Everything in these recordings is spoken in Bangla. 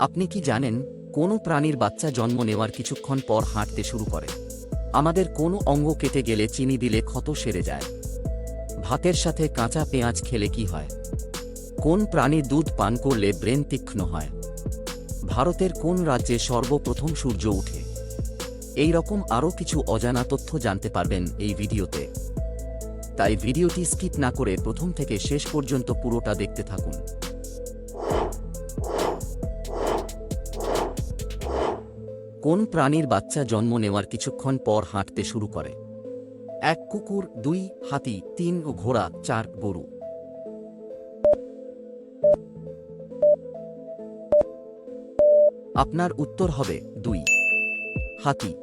আপনি কি জানেন, কোনো প্রাণীর বাচ্চা জন্ম নেওয়ার কিছুক্ষণ পর হাঁটতে শুরু করে। আমাদের কোনো অঙ্গ কেটে গেলে চিনি দিলে ক্ষত সেরে যায়। ভাতের সাথে কাঁচা পেঁয়াজ খেলে কি হয়? কোন প্রাণী দুধ পান করলে ব্রেন তীক্ষ্ণ হয়? ভারতের কোন রাজ্যে সর্বপ্রথম সূর্য উঠে এই রকম আরও কিছু অজানা তথ্য জানতে পারবেন এই ভিডিওতে। তাই ভিডিওটি স্কিপ না করে প্রথম থেকে শেষ পর্যন্ত পুরোটা দেখতে থাকুন। কোন প্রাণীর বাচ্চা জন্ম নেওয়ার কিছুক্ষণ পর হাঁটতে শুরু করে? এক কুকুর, দুই হাতি, তিন ও ঘোড়া, চার গরু। আপনার উত্তর হবে দুই। হাতি।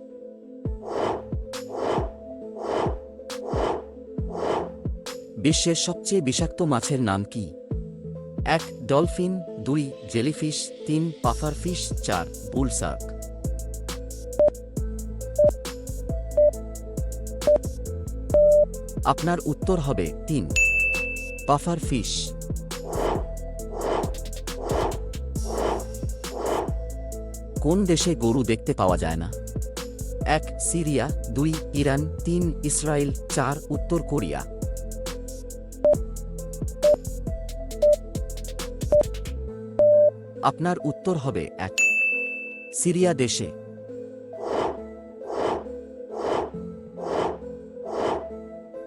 বিশ্বের সবচেয়ে বিষাক্ত মাছের নাম কি? এক ডলফিন, দুই জেলিফিশ, তিন পাফারফিশ, চার বুলসার্ক। আপনার উত্তর হবে তিন। Puffer fish. কোন দেশে গরু দেখতে পাওয়া যায় না? এক, সিরিয়া, দুই, ইরান, তিন, ইসরায়েল, চার, উত্তর কোরিয়া। আপনার উত্তর হবে এক। সিরিয়া দেশে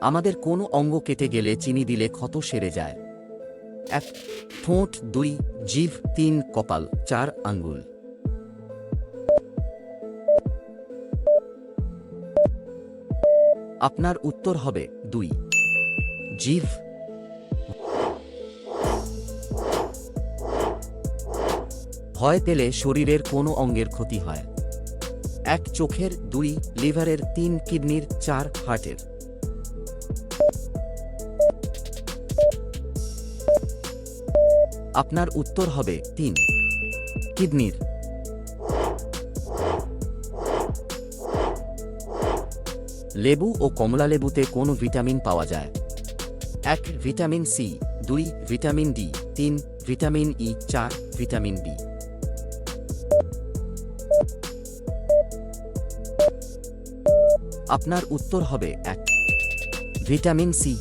আমাদের কোনো অঙ্গ কেটে গেলে চিনি দিলে ক্ষত সেরে যায়। এক, ঠোঁট, দুই, জিভ, তিন, কপাল, চার, আঙ্গুল। আপনার উত্তর হবে দুই, জিভ। ভয় পেলে শরীরের কোনো অঙ্গের ক্ষতি হয়। এক, চোখের দুই, লিভারের তিন, কিডনির চার, হার্টের। আপনার উত্তর হবে তিন। কিডনির। লেবু ও কমলা লেবুতে কোন ভিটামিন পাওয়া যায়। এক, ভিটামিন সি, দুই, ভিটামিন ডি, তিন, ভিটামিন ই, চার, ভিটামিন বি। আপনার উত্তর হবে এক। ভিটামিন সি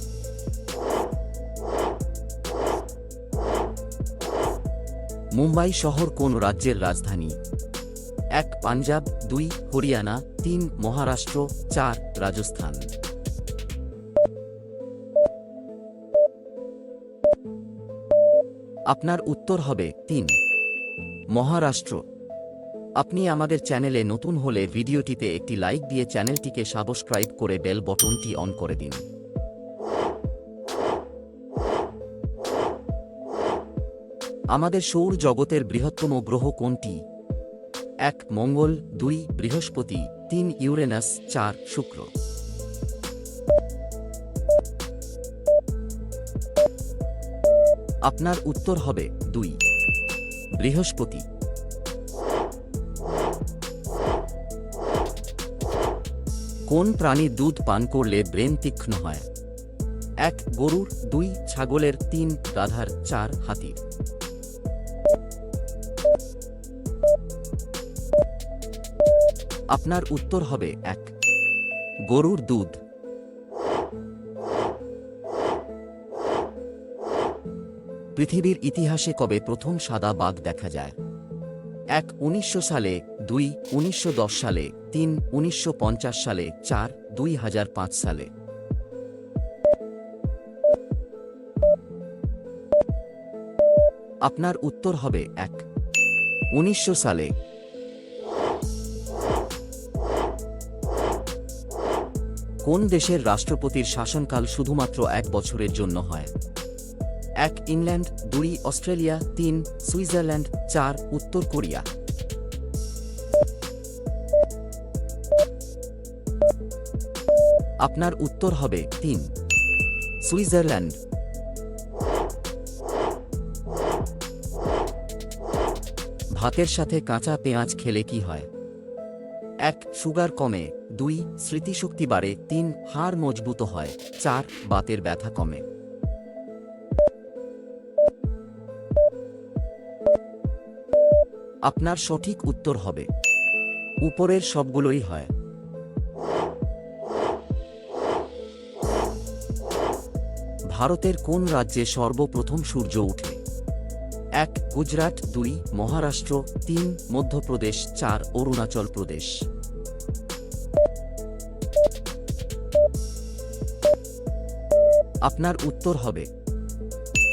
মুম্বাই শহর কোন রাজ্যের রাজধানী? এক, পাঞ্জাব, দুই, হরিয়ানা, তিন, মহারাষ্ট্র, চার, রাজস্থান। আপনার উত্তর হবে তিন, মহারাষ্ট্র। আপনি আমাদের চ্যানেলে নতুন হলে ভিডিওটিতে একটি লাইক দিয়ে চ্যানেলটিকে সাবস্ক্রাইব করে বেল বটনটি অন করে দিন। আমাদের সৌর জগতের বৃহত্তম গ্রহ কোনটি? এক, মঙ্গল, দুই, বৃহস্পতি, তিন, ইউরেনাস, চার, শুক্র। আপনার উত্তর হবে দুই, বৃহস্পতি। কোন প্রাণী দুধ পান করলে ব্রেন তীক্ষ্ণ হয়? এক, গরুর, দুই, ছাগলের, তিন, গাধার, চার, হাতির। আপনার উত্তর হবে এক। গরুর দুধ। পৃথিবীর ইতিহাসে কবে প্রথম সাদা বাঘ দেখা যায়? এক উনিশশো সালে, দুই উনিশশো সালে, তিন উনিশশো সালে, চার দুই সালে। আপনার উত্তর হবে এক। উনিশশো সালে কোন দেশের রাষ্ট্রপতির শাসনকাল শুধুমাত্র এক বছরের জন্য হয়? এক, ইংল্যান্ড, দুই, অস্ট্রেলিয়া, তিন, সুইজারল্যান্ড, চার, উত্তর কোরিয়া। আপনার উত্তর হবে তিন, সুইজারল্যান্ড। ভাতের সাথে কাঁচা পেঁয়াজ খেলে কি হয়? এক, সুগার কমে। দুই, স্মৃতিশক্তি বাড়ে। তিন, হাড় মজবুত হয়। চার, বাতের ব্যথা কমে। আপনার সঠিক উত্তর হবে। উপরের সবগুলোই হয়। ভারতের কোন রাজ্যে সর্বপ্রথম সূর্য উঠে এক, গুজরাট। দুই, মহারাষ্ট্র। তিন, মধ্যপ্রদেশ। চার, অরুণাচল প্রদেশ। আপনার উত্তর হবে।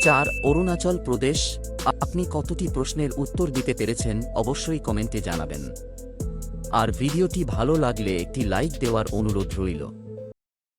চার, অরুণাচল প্রদেশ, আপনি কতটি প্রশ্নের উত্তর দিতে পেরেছেন অবশ্যই কমেন্টে জানাবেন। আর ভিডিওটি ভালো লাগলে একটি লাইক দেওয়ার অনুরোধ রইল।